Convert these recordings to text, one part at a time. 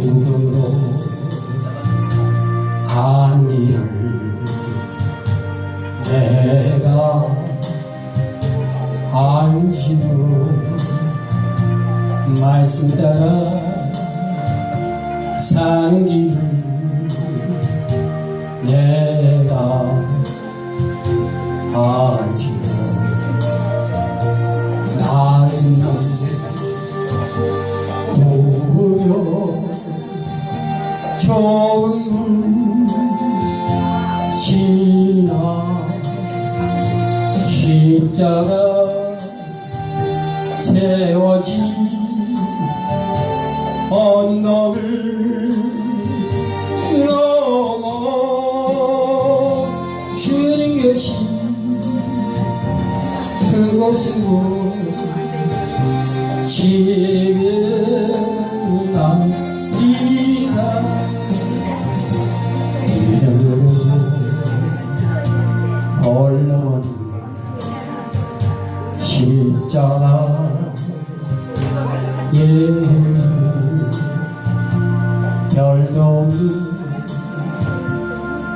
힘들어 간 길을 내가 안시고 말씀 따라 사는 길을 좋은 지나 십자가 세워진 언덕을 넘어 주님 계신 그곳으로 지금 올라온 십자가 예. 별도 없는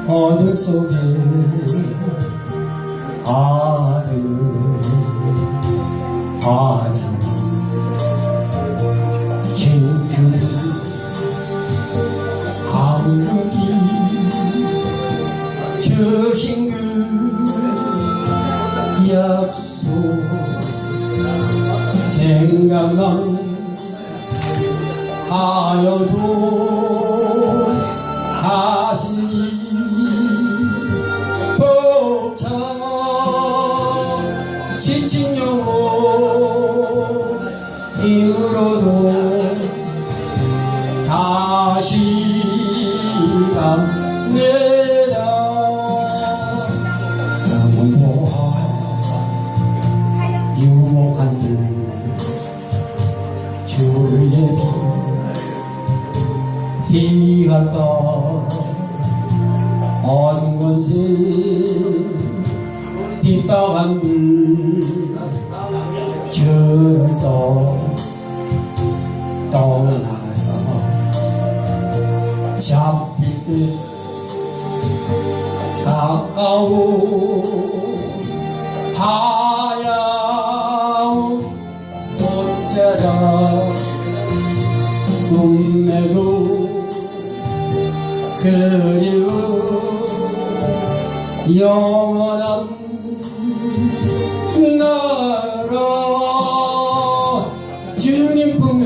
어둠 속에 아들 아들 진주 한국이 주신 그 약속 생각만 하여도 가슴이 벅차 지친 영혼 힘으로도 다시 갑니다. 영모하 유목한 들 주의 비 비갈까 어둠 권세 빗방한 불 저를 떠 떠나요 잡힐 듯 가까워 하 꽃자라 꿈에도 그리운 영원한 나라 주님 품에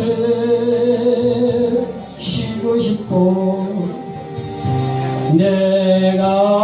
쉬고 싶고 내가